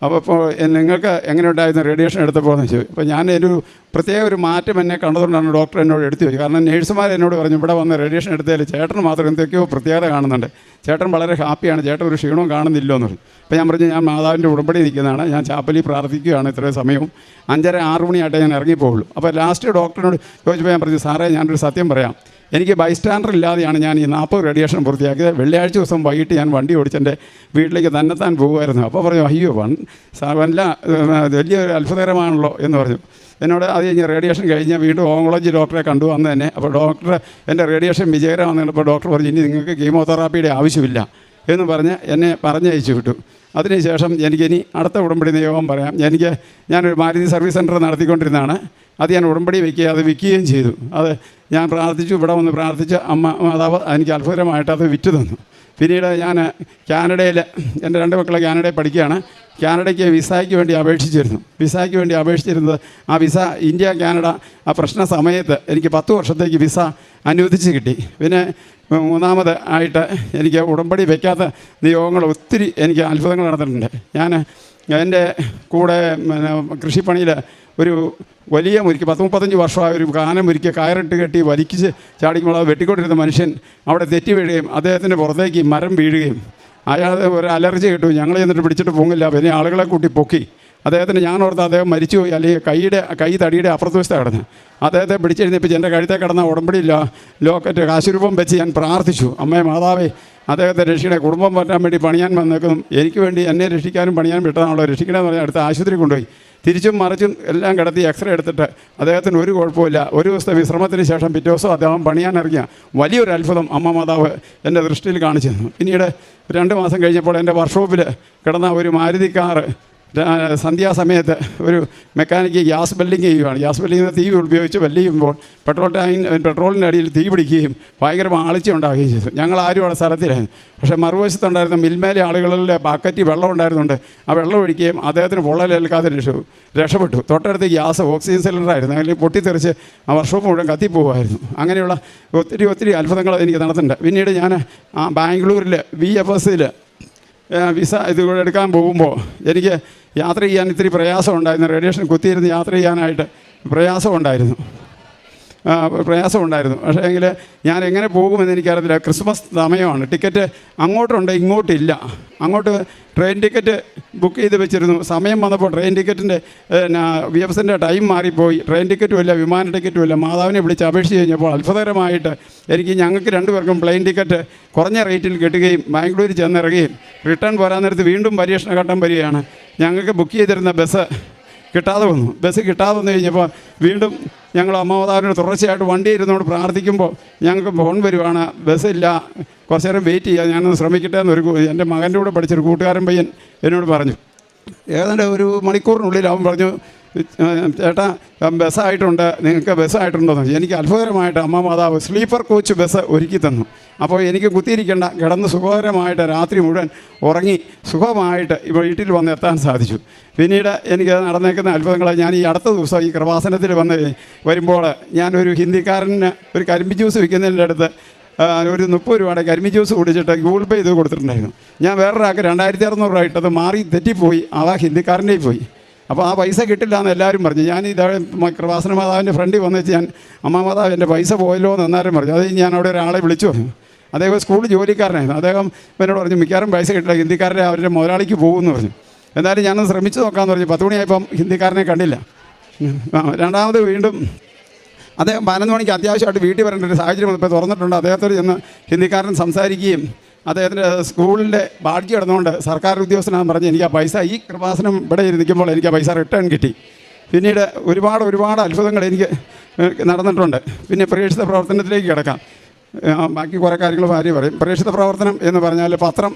അപ്പോൾ ഇപ്പോൾ നിങ്ങൾക്ക് എങ്ങനെ ഉണ്ടായിരുന്നു റേഡിയേഷൻ എടുത്തപ്പോൾ എന്ന് ചോദിച്ചു. അപ്പോൾ ഞാൻ ഒരു പ്രത്യേക ഒരു മാറ്റം എന്നെ കണ്ടതുകൊണ്ടാണ് ഡോക്ടർ എന്നോട് എടുത്തു വെച്ചു കാരണം നേഴ്സുമാർ എന്നോട് പറഞ്ഞു ഇവിടെ വന്ന് റേഡിയേഷൻ എടുത്തതിൽ ചേട്ടൻ മാത്രം എന്തൊക്കെയോ പ്രത്യേകത കാണുന്നുണ്ട്. ചേട്ടൻ വളരെ ഹാപ്പിയാണ് ചേട്ടൻ ഒരു ക്ഷീണവും കാണുന്നില്ലോ എന്ന് പറഞ്ഞു. അപ്പോൾ ഞാൻ പറഞ്ഞു ഞാൻ മാതാവിന്റെ ഉടമ്പടി നിൽക്കുന്നതാണ് ഞാൻ ചാപ്പലി പ്രാർത്ഥിക്കുകയാണ് ഇത്രയും സമയവും. അഞ്ചര ആറ് മണിയായിട്ടേ ഞാൻ ഇറങ്ങിപ്പോവുള്ളൂ. അപ്പോൾ ലാസ്റ്റ് ഡോക്ടറിനോട് ചോദിച്ചപ്പോൾ ഞാൻ പറഞ്ഞു സാറേ ഞാനൊരു സത്യം പറയാം. എനിക്ക് ബൈസ്റ്റാൻഡർ ഇല്ലാതെയാണ് ഞാൻ ഈ നാൽപ്പത് റേഡിയേഷൻ പൂർത്തിയാക്കിയത്. വെള്ളിയാഴ്ച ദിവസം വൈകിട്ട് ഞാൻ വണ്ടി ഓടിച്ച് എന്റെ വീട്ടിലേക്ക് തന്നെത്താൻ പോകുമായിരുന്നു. അപ്പോൾ പറഞ്ഞു അയ്യോ വൺ സാർ വല്ല വലിയൊരു അത്ഭുതകരമാണല്ലോ എന്ന് പറഞ്ഞു. എന്നോട് അത് കഴിഞ്ഞ് റേഡിയേഷൻ കഴിഞ്ഞ് വീണ്ടും ഓങ്കോളജി ഡോക്ടറെ കണ്ടു വന്ന് തന്നെ. അപ്പോൾ ഡോക്ടർ എന്റെ റേഡിയേഷൻ വിജയകരമാണെന്ന് കണ്ടപ്പോൾ ഡോക്ടർ പറഞ്ഞു ഇനി നിങ്ങൾക്ക് കീമോതെറാപ്പിയുടെ ആവശ്യമില്ല എന്ന് പറഞ്ഞ് എന്നെ പറഞ്ഞയച്ചു വിട്ടു. അതിനുശേഷം എനിക്കിനി അടുത്ത ഉടമ്പടി നിയോഗം പറയാം. എനിക്ക് ഞാനൊരു മാരുതി സർവീസ് സെന്റർ നടത്തിക്കൊണ്ടിരുന്നതാണ്. അത് ഞാൻ ഉടമ്പടി വയ്ക്കുക അത് വിൽക്കുകയും ചെയ്തു. അത് ഞാൻ പ്രാർത്ഥിച്ചു ഇവിടെ വന്ന് പ്രാർത്ഥിച്ച അമ്മ മാതാവ് എനിക്ക് അത്ഭുതമായിട്ട് അത് വിറ്റു തന്നു. പിന്നീട് ഞാൻ കാനഡയിൽ എന്റെ രണ്ട് മക്കളെ കാനഡയിൽ പഠിക്കുകയാണ്. കാനഡയ്ക്ക് വിസയ്ക്ക് വേണ്ടി അപേക്ഷിച്ചിരുന്നു. വിസയ്ക്ക് വേണ്ടി അപേക്ഷിച്ചിരുന്നത് ആ വിസ ഇന്ത്യ കാനഡ ആ പ്രശ്ന സമയത്ത് എനിക്ക് പത്ത് വർഷത്തേക്ക് വിസ അനുവദിച്ച് കിട്ടി. പിന്നെ മൂന്നാമത് ആയിട്ട് എനിക്ക് ഉടമ്പടി വയ്ക്കാത്ത നിയോഗങ്ങൾ ഒത്തിരി എനിക്ക് അത്ഭുതങ്ങൾ നടന്നിട്ടുണ്ട്. ഞാൻ എന്റെ കൂടെ കൃഷിപ്പണിയിൽ ഒരു വലിയ മുരിക്ക് പത്ത് മുപ്പത്തഞ്ച് വർഷമായ ഒരു കാനം മുരിക്ക് കയറിട്ട് കെട്ടി വലിച്ച് ചാടിക്കുമ്പോൾ അത് വെട്ടിക്കൊണ്ടിരുന്ന മനുഷ്യൻ അവിടെ തെറ്റി വീഴുകയും അദ്ദേഹത്തിന്റെ പുറത്തേക്ക് മരം വീഴുകയും അയാൾ ഒരു അലർജി കിട്ടു. ഞങ്ങൾ ചെന്നിട്ട് പിടിച്ചിട്ട് പോങ്ങില്ല പിന്നെ ആളുകളെ കൂട്ടി പൊക്കി. അദ്ദേഹത്തിന് ഞാൻ ഓർത്ത് അദ്ദേഹം മരിച്ചുപോയി അല്ലെങ്കിൽ കൈയുടെ കൈ തടിയുടെ വശത്ത് കിടന്ന്. അദ്ദേഹത്തെ പിടിച്ചെഴുന്നേപ്പിച്ച് എന്റെ കഴുത്തെ കിടന്ന ഉടമ്പടിയില്ല. ലോക്കറ്റ് കാശുരൂപം വെച്ച് ഞാൻ പ്രാർത്ഥിച്ചു. അമ്മയെ മാതാവേ അദ്ദേഹത്തെ രക്ഷിക്കണേ. കുടുംബം പറ്റാൻ വേണ്ടി പണിയാൻ വന്നേക്കും എനിക്ക് വേണ്ടി എന്നെ രക്ഷിക്കാനും പണിയാൻ വിട്ടതാണല്ലോ. രക്ഷിക്കണമെന്ന് പറഞ്ഞാൽ അടുത്ത ആശുപത്രി കൊണ്ടുപോയി. തിരിച്ചും മറിച്ചും എല്ലാം കിടത്തി എക്സ്റേ എടുത്തിട്ട് അദ്ദേഹത്തിന് ഒരു കുഴപ്പമില്ല ഒരു ദിവസത്തെ വിശ്രമത്തിന് ശേഷം പിറ്റേ ദിവസം അദ്ദേഹം പണിയാൻ ഇറങ്ങിയ വലിയൊരു അത്ഭുതം അമ്മ മാതാവ് എന്റെ ദൃഷ്ടിയിൽ കാണിച്ചു തന്നു പിന്നീട് രണ്ട് മാസം കഴിഞ്ഞപ്പോൾ എന്റെ വർക്ക്ഷോപ്പിൽ കിടന്ന ഒരു മാരുതി കാറ് സന്ധ്യാസമയത്ത് ഒരു മെക്കാനിക്ക് ഗ്യാസ് വെൽഡിങ് ചെയ്യുകയാണ് ഗ്യാസ് വെൽഡിങ്ങിന് തീ ഉപയോഗിച്ച് വെല്ലിയുമ്പോൾ പെട്രോൾ ടാങ്ക് പെട്രോളിന്റെ അടിയിൽ തീ പിടിക്കുകയും ഭയങ്കര ആളിച്ച ഉണ്ടാവുകയും ചെയ്തു. ഞങ്ങൾ ആരും അവിടെ സ്ഥലത്തിലായിരുന്നു പക്ഷേ മറുവശത്തുണ്ടായിരുന്ന മിൽമേലെ ആളുകളിലെ ബക്കറ്റ് വെള്ളം ഉണ്ടായിരുന്നുണ്ട്. ആ വെള്ളം ഒഴിക്കുകയും അദ്ദേഹത്തിന് പൊള്ളലേൽക്കാതെ രക്ഷ രക്ഷപ്പെട്ടു. തൊട്ടടുത്ത് ഗ്യാസ് ഓക്സിജൻ സിലിണ്ടറായിരുന്നു. അതിൽ പൊട്ടിത്തെറിച്ച് ആ വർഷോപ്പ് മുഴുവൻ കത്തിപ്പോകുമായിരുന്നു. അങ്ങനെയുള്ള ഒത്തിരി ഒത്തിരി അത്ഭുതങ്ങൾ എനിക്ക് നടത്തുന്നുണ്ട് പിന്നീട് ഞാൻ ആ ബാംഗ്ലൂരിൽ വി എഫ് എസിൽ വിസ ഇത് എടുക്കാൻ പോകുമ്പോൾ എനിക്ക് യാത്ര ചെയ്യാൻ ഇത്തിരി പ്രയാസമുണ്ടായിരുന്നു. റേഡിയേഷൻ കുത്തിയിരുന്ന് യാത്ര ചെയ്യാനായിട്ട് പ്രയാസമുണ്ടായിരുന്നു. പ്രയാസമുണ്ടായിരുന്നു. പക്ഷേ എങ്കിൽ ഞാൻ എങ്ങനെ പോകുമെന്ന് എനിക്കറിയത്തില്ല. ക്രിസ്മസ് സമയമാണ്. ടിക്കറ്റ് അങ്ങോട്ടുണ്ട്? ഇങ്ങോട്ടില്ല. അങ്ങോട്ട് ട്രെയിൻ ടിക്കറ്റ് ബുക്ക് ചെയ്ത് വെച്ചിരുന്നു. സമയം വന്നപ്പോൾ ട്രെയിൻ ടിക്കറ്റിന്റെ വി എഫ് എസിന്റെ ടൈം മാറിപ്പോയി. ട്രെയിൻ ടിക്കറ്റും ഇല്ല വിമാന ടിക്കറ്റും ഇല്ല. മാതാവിനെ വിളിച്ച് അപേക്ഷിച്ച് കഴിഞ്ഞപ്പോൾ അത്ഭുതകരമായിട്ട് എനിക്ക് ഞങ്ങൾക്ക് രണ്ടുപേർക്കും പ്ലെയിൻ ടിക്കറ്റ് കുറഞ്ഞ റേറ്റിൽ കിട്ടുകയും ബാംഗ്ലൂരിൽ ചെന്നിറങ്ങുകയും റിട്ടേൺ പോരാൻ നേരത്ത് വീണ്ടും പരീക്ഷണ ഘട്ടം വരികയാണ്. ഞങ്ങൾക്ക് ബുക്ക് ചെയ്തിരുന്ന ബസ് കിട്ടാതെ വന്നു. ബസ് കിട്ടാതെ വന്നു കഴിഞ്ഞപ്പോൾ വീണ്ടും ഞങ്ങൾ അമ്മമാതാവിനോട് തുടർച്ചയായിട്ട് വണ്ടി ഇരുന്നുകൊണ്ട് പ്രാർത്ഥിക്കുമ്പോൾ ഞങ്ങൾക്ക് ഫോൺ വരുവാണ്. ബസ്സില്ല കുറച്ച് നേരം വെയിറ്റ് ചെയ്യാം. ഞാനൊന്ന് ശ്രമിക്കട്ടെ എന്നൊരു എന്റെ മകന്റെ കൂടെ പഠിച്ചൊരു കൂട്ടുകാരൻ പയ്യൻ എന്നോട് പറഞ്ഞു. ഏതാണ്ട് ഒരു മണിക്കൂറിനുള്ളിൽ അവൻ പറഞ്ഞു "ഏഹ്, ചേട്ടാ ബസ്സായിട്ടുണ്ട്. നിങ്ങൾക്ക് ബസ്സായിട്ടുണ്ടോ എന്ന് എനിക്ക് അത്ഭുതകരമായിട്ട് അമ്മ മാതാവ് സ്ലീപ്പർ കോച്ച് ബസ് ഒരുക്കി തന്നു. അപ്പോൾ എനിക്ക് കുത്തിയിരിക്കേണ്ട കിടന്ന് സുഖകരമായിട്ട് രാത്രി മുഴുവൻ ഉറങ്ങി സുഖമായിട്ട് വീട്ടിൽ വന്ന് എത്താൻ സാധിച്ചു. പിന്നീട് എനിക്ക് നടന്നേക്കുന്ന അത്ഭുതങ്ങൾ ഞാൻ ഈ അടുത്ത ദിവസം ഈ കൃപാസനത്തിൽ വന്ന് വരുമ്പോൾ ഞാനൊരു ഹിന്ദിക്കാരന് ഒരു കരിമ്പി ജ്യൂസ് വിൽക്കുന്നതിന്റെ അടുത്ത് ഒരു മുപ്പത് രൂപയുടെ കരിമി ജ്യൂസ് കുടിച്ചിട്ട് ഗൂഗിൾ പേ ചെയ്ത് കൊടുത്തിട്ടുണ്ടായിരുന്നു. ഞാൻ വേറൊരാൾക്ക് രണ്ടായിരത്തി അറുന്നൂറ് രൂപ ഇട്ടത് മാറി തെറ്റിപ്പോയി. അതാ ഹിന്ദിക്കാരന്റെ പോയി. അപ്പോൾ ആ പൈസ കിട്ടില്ല എന്ന് എല്ലാവരും പറഞ്ഞു. ഞാൻ ഇതാ കൃപാസന മാതാവിന്റെ ഫ്രണ്ടിൽ വന്നിട്ട് ഞാൻ അമ്മ മാതാവ് എന്റെ പൈസ പോയല്ലോ എന്ന് എന്നാലും പറഞ്ഞു. അത് ഞാൻ അവിടെ ഒരാളെ വിളിച്ചു. അദ്ദേഹം സ്കൂൾ ജോലിക്കാരനായിരുന്നു അദ്ദേഹം എന്നോട് പറഞ്ഞു മിക്കവാറും പൈസ കിട്ടില്ല ഹിന്ദിക്കാരനെ അവരുടെ മുതലാളിക്ക് പോകുമെന്ന് പറഞ്ഞു. എന്നാലും ഞാനൊന്ന് ശ്രമിച്ചു നോക്കാമെന്ന് പറഞ്ഞു. പത്ത് മണിയായപ്പം ഹിന്ദിക്കാരനെ കണ്ടില്ല. രണ്ടാമത് വീണ്ടും അദ്ദേഹം പതിനൊന്ന് മണിക്ക് അത്യാവശ്യമായിട്ട് വീട്ടിൽ വരേണ്ട ഒരു സാഹചര്യം ഇപ്പോൾ തുറന്നിട്ടുണ്ട്. അദ്ദേഹത്തോട് ചെന്ന് ഹിന്ദിക്കാരൻ സംസാരിക്കുകയും അദ്ദേഹത്തിന്റെ സ്കൂളിന്റെ ബാഡ്ജ് കിടന്നുകൊണ്ട് സർക്കാർ ഉദ്യോഗസ്ഥനാണെന്ന് പറഞ്ഞ് എനിക്ക് ആ പൈസ ഈ കൃപാസനം ഇവിടെ ഇരിക്കുമ്പോൾ എനിക്ക് ആ പൈസ റിട്ടേൺ കിട്ടി. പിന്നീട് ഒരുപാട് ഒരുപാട് അത്ഭുതങ്ങൾ എനിക്ക് നടന്നിട്ടുണ്ട്. പിന്നെ പ്രേക്ഷിത പ്രവർത്തനത്തിലേക്ക് കിടക്കാം. ബാക്കി കുറേ കാര്യങ്ങൾ ഭാര്യ പറയും. പ്രേക്ഷിത പ്രവർത്തനം എന്ന് പറഞ്ഞാൽ പത്രം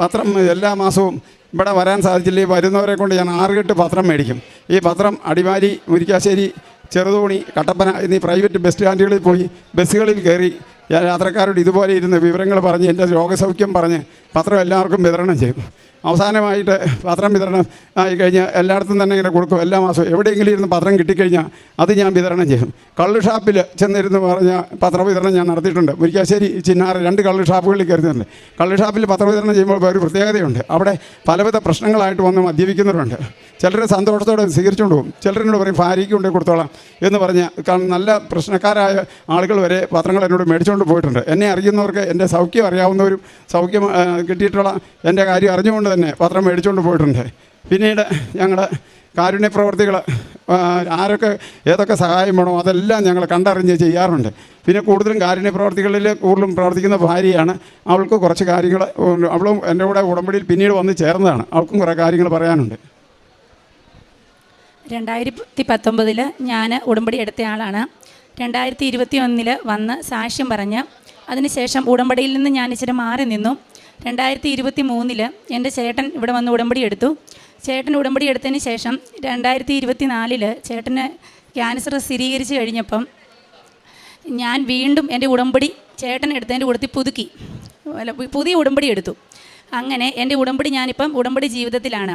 പത്രം എല്ലാ മാസവും ഇവിടെ വരാൻ സാധിച്ചില്ലേ. വരുന്നവരെ കൊണ്ട് ഞാൻ ആറുകെട്ട് പത്രം മേടിക്കും. ഈ പത്രം അടിമാലി മുരിക്കാശ്ശേരി ചെറുതോണി കട്ടപ്പന എന്നീ പ്രൈവറ്റ് ബസ് സ്റ്റാൻഡുകളിൽ പോയി ബസ്സുകളിൽ കയറി ഞാൻ യാത്രക്കാരോട് ഇതുപോലെ ഇരുന്ന് വിവരങ്ങൾ പറഞ്ഞ് എന്റെ രോഗസൗഖ്യം പറഞ്ഞ് പത്രം എല്ലാവർക്കും വിതരണം ചെയ്യും അവസാനമായിട്ട് പത്രം വിതരണം ആയി കഴിഞ്ഞാൽ എല്ലായിടത്തും തന്നെ ഇങ്ങനെ കൊടുക്കും. എല്ലാ മാസവും എവിടെയെങ്കിലും ഇരുന്ന് പത്രം കിട്ടിക്കഴിഞ്ഞാൽ അത് ഞാൻ വിതരണം ചെയ്യും. കള്ള് ഷാപ്പിൽ ചെന്നിരുന്ന് പറഞ്ഞ പത്രം വിതരണം ഞാൻ നടത്തിയിട്ടുണ്ട്. മുരിക്കാശ്ശേരി ചിന്നാറ് രണ്ട് കള്ള് ഷാപ്പുകളിൽ കയറുന്നുണ്ട് കള്ള് ഷാപ്പിൽ പത്രം വിതരണം ചെയ്യുമ്പോൾ ഒരു പ്രത്യേകതയുണ്ട്. അവിടെ പലവിധ പ്രശ്നങ്ങളായിട്ട് വന്ന് മദ്യപിക്കുന്നവരുണ്ട്. ചിലർ സന്തോഷത്തോടെ സ്വീകരിച്ചുകൊണ്ട് പോകും. ചിലരിനോട് പറയും ഭാര്യയ്ക്ക് കൊണ്ടേ കൊടുത്തോളാം എന്ന് പറഞ്ഞ് കാരണം നല്ല പ്രശ്നക്കാരായ ആളുകൾ വരെ പത്രങ്ങൾ എന്നോട് മേടിച്ചുകൊണ്ട് പോയിട്ടുണ്ട്. എന്നെ അറിയുന്നവർക്ക് എന്റെ സൗഖ്യം അറിയാവുന്നവരും സൗഖ്യം കിട്ടിയിട്ടുള്ള എന്റെ കാര്യം അറിഞ്ഞുകൊണ്ട് തന്നെ പത്രം മേടിച്ചുകൊണ്ട് പോയിട്ടുണ്ട്. പിന്നീട് ഞങ്ങളുടെ കാരുണ്യ പ്രവർത്തികൾ ആരൊക്കെ ഏതൊക്കെ സഹായം വേണോ അതെല്ലാം ഞങ്ങൾ കണ്ടറിഞ്ഞ് ചെയ്യാറുണ്ട്. പിന്നെ കൂടുതലും കാരുണ്യ പ്രവർത്തികളിൽ കൂടുതലും പ്രവർത്തിക്കുന്ന ഭാര്യയാണ്. അവൾക്ക് കുറച്ച് കാര്യങ്ങൾ അവളും എന്റെ കൂടെ ഉടമ്പടിയിൽ പിന്നീട് വന്ന് ചേർന്നതാണ്. അവൾക്കും കുറേ കാര്യങ്ങൾ പറയാനുണ്ട്. രണ്ടായിരത്തി പത്തൊമ്പതിൽ ഞാൻ ഉടമ്പടി എടുത്ത ആളാണ്. രണ്ടായിരത്തി ഇരുപത്തി ഒന്നിൽ വന്ന് സാക്ഷ്യം പറഞ്ഞ് അതിനുശേഷം ഉടമ്പടിയിൽ നിന്ന് ഞാൻ ഇച്ചിരി മാറി നിന്നു. രണ്ടായിരത്തി ഇരുപത്തി മൂന്നിൽ എന്റെ ചേട്ടൻ ഇവിടെ വന്ന് ഉടമ്പടി എടുത്തു. ചേട്ടൻ ഉടമ്പടി എടുത്തതിന് ശേഷം രണ്ടായിരത്തി ഇരുപത്തി നാലിൽ ചേട്ടന് ക്യാൻസർ സ്ഥിരീകരിച്ച് കഴിഞ്ഞപ്പം ഞാൻ വീണ്ടും എന്റെ ഉടമ്പടി ചേട്ടൻ എടുത്തതിന്റെ കൂടത്തിൽ പുതുക്കി. അല്ല പുതിയ ഉടമ്പടി എടുത്തു. അങ്ങനെ എന്റെ ഉടമ്പടി ഞാനിപ്പം ഉടമ്പടി ജീവിതത്തിലാണ്.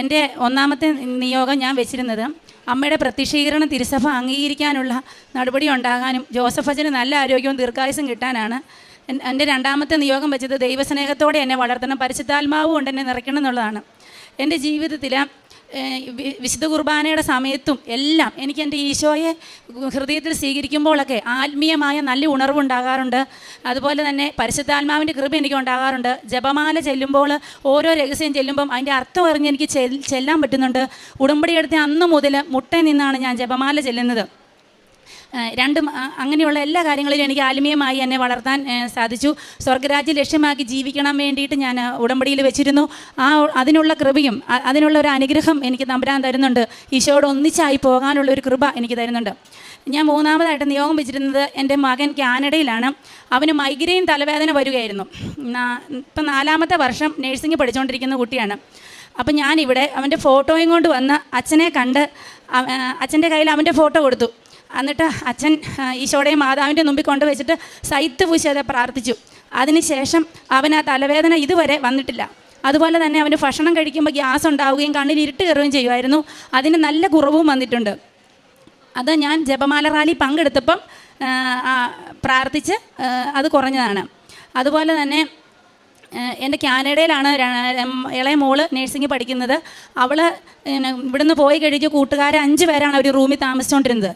എന്റെ ഒന്നാമത്തെ നിയോഗം ഞാൻ വെച്ചിരുന്നത് അമ്മയുടെ പ്രത്യക്ഷീകരണം തിരുസഭ അംഗീകരിക്കാനുള്ള നടപടി ഉണ്ടാകാനും ജോസഫ് അച്ഛന് നല്ല ആരോഗ്യവും ദീർഘായുസും കിട്ടാനാണ് എന്റെ രണ്ടാമത്തെ നിയോഗം വെച്ചത് ദൈവസ്നേഹത്തോടെ എന്നെ വളർത്തണം പരിശുദ്ധാത്മാവ് കൊണ്ട് എന്നെ നിറയ്ക്കണം എന്നുള്ളതാണ്. എന്റെ ജീവിതത്തിൽ വിശുദ്ധ കുർബാനയുടെ സമയത്തും എല്ലാം എനിക്ക് എന്റെ ഈശോയെ ഹൃദയത്തിൽ സ്വീകരിക്കുമ്പോഴൊക്കെ ആത്മീയമായ നല്ല ഉണർവുണ്ടാകാറുണ്ട്. അതുപോലെ തന്നെ പരിശുദ്ധാത്മാവിന്റെ കൃപ എനിക്ക് ഉണ്ടാകാറുണ്ട്. ജപമാല ചെല്ലുമ്പോൾ ഓരോ രഹസ്യം ചെല്ലുമ്പം അതിന്റെ അർത്ഥം അറിഞ്ഞ് എനിക്ക് ചെല്ലാൻ പറ്റുന്നുണ്ട്. ഉടമ്പടി എടുത്ത അന്ന് മുതൽ മുട്ടയിൽ നിന്നാണ് ഞാൻ ജപമാല ചെല്ലുന്നത്. രണ്ടും അങ്ങനെയുള്ള എല്ലാ കാര്യങ്ങളിലും എനിക്ക് ആത്മീയമായി എന്നെ വളർത്താൻ സാധിച്ചു. സ്വർഗരാജ്യം ലക്ഷ്യമാക്കി ജീവിക്കണം വേണ്ടിയിട്ട് ഞാൻ ഉടമ്പടിയിൽ വെച്ചിരുന്നു. ആ അതിനുള്ള കൃപയും അതിനുള്ള ഒരു അനുഗ്രഹം എനിക്ക് തമ്പരാൻ തരുന്നുണ്ട്. ഈശോയോട് ഒന്നിച്ചായി പോകാനുള്ള ഒരു കൃപ എനിക്ക് തരുന്നുണ്ട്. ഞാൻ മൂന്നാമതായിട്ട് നിയോഗം വെച്ചിരുന്നത് എന്റെ മകൻ കാനഡയിലാണ്. അവന് മൈഗ്രെയിൻ തലവേദന വരികയായിരുന്നു. ഇപ്പം നാലാമത്തെ വർഷം നഴ്സിംഗ് പഠിച്ചുകൊണ്ടിരിക്കുന്ന കുട്ടിയാണ്. അപ്പം ഞാനിവിടെ അവന്റെ ഫോട്ടോയും കൊണ്ട് വന്ന് അച്ഛനെ കണ്ട് അച്ഛന്റെ കയ്യിൽ അവന്റെ ഫോട്ടോ കൊടുത്തു. എന്നിട്ട് അച്ഛൻ ഈശോടെ മാതാവിന്റെ മുമ്പിൽ കൊണ്ടുവച്ചിട്ട് സൈത്ത് പൂശാതെ പ്രാർത്ഥിച്ചു. അതിനുശേഷം അവൻ ആ തലവേദന ഇതുവരെ വന്നിട്ടില്ല. അതുപോലെ തന്നെ അവന് ഭക്ഷണം കഴിക്കുമ്പോൾ ഗ്യാസ് ഉണ്ടാവുകയും കണ്ണിൽ ഇരുട്ട് കയറുകയും ചെയ്യുമായിരുന്നു. അതിന് നല്ല കുറവും വന്നിട്ടുണ്ട്. അത് ഞാൻ ജപമാല റാലി പങ്കെടുത്തപ്പം പ്രാർത്ഥിച്ച് അത് കുറഞ്ഞതാണ്. അതുപോലെ തന്നെ എന്റെ കാനഡയിലാണ് ഇളയ മോൾ നേഴ്സിംഗ് പഠിക്കുന്നത്. അവൾ ഇവിടുന്ന് പോയി കഴിഞ്ഞ് കൂട്ടുകാർ അഞ്ച് പേരാണ് അവർ റൂമിൽ താമസിച്ചുകൊണ്ടിരുന്നത്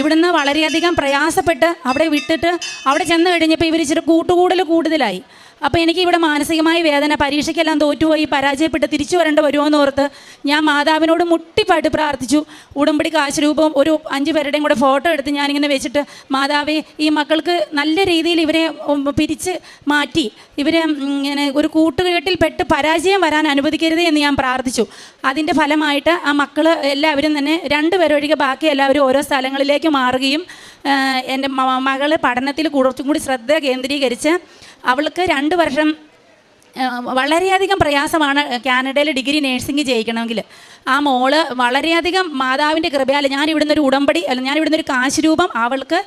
ഇവിടുന്ന് വളരെയധികം പ്രയാസപ്പെട്ട് അവിടെ വിട്ടിട്ട് അവിടെ ചെന്ന് കഴിഞ്ഞപ്പോൾ ഇവർ ഇച്ചിരി കൂട്ടുകൂടൽ കൂടുതലായി. അപ്പോൾ എനിക്ക് ഇവിടെ മാനസികമായ വേദന പരീക്ഷയ്ക്കെല്ലാം തോറ്റുപോയി പരാജയപ്പെട്ട് തിരിച്ചു വരേണ്ട വരുമോയെന്ന് ഓർത്ത് ഞാൻ മാതാവിനോട് മുട്ടിപ്പായിട്ട് പ്രാർത്ഥിച്ചു. ഉടമ്പടി കാശ് ഒരു അഞ്ച് പേരുടെയും കൂടെ ഫോട്ടോ എടുത്ത് ഞാനിങ്ങനെ വെച്ചിട്ട് മാതാവേ ഈ മക്കൾക്ക് നല്ല രീതിയിൽ ഇവരെ പിരിച്ച് മാറ്റി ഇവരെ ഇങ്ങനെ ഒരു കൂട്ടുകെട്ടിൽപ്പെട്ട് പരാജയം വരാൻ അനുവദിക്കരുത് എന്ന് ഞാൻ പ്രാർത്ഥിച്ചു. അതിന്റെ ഫലമായിട്ട് ആ മക്കൾ എല്ലാവരും തന്നെ രണ്ട് പേരൊഴികെ ബാക്കി എല്ലാവരും ഓരോ സ്ഥലങ്ങളിലേക്ക് മാറുകയും എന്റെ മകൾ പഠനത്തിൽ കുറച്ചും കൂടി ശ്രദ്ധ കേന്ദ്രീകരിച്ച് അവൾക്ക് രണ്ട് വർഷം വളരെയധികം പ്രയാസമാണ് കാനഡയിൽ ഡിഗ്രി നേഴ്സിംഗ് ചെയ്യിക്കണമെങ്കിൽ ആ മോൾ വളരെയധികം മാതാവിന്റെ കൃപയാൽ ഞാൻ ഇവിടുന്ന് ഒരു ഉടമ്പടി അല്ല ഞാൻ ഇവിടുന്ന് ഒരു കാശ് രൂപം അവൾക്ക്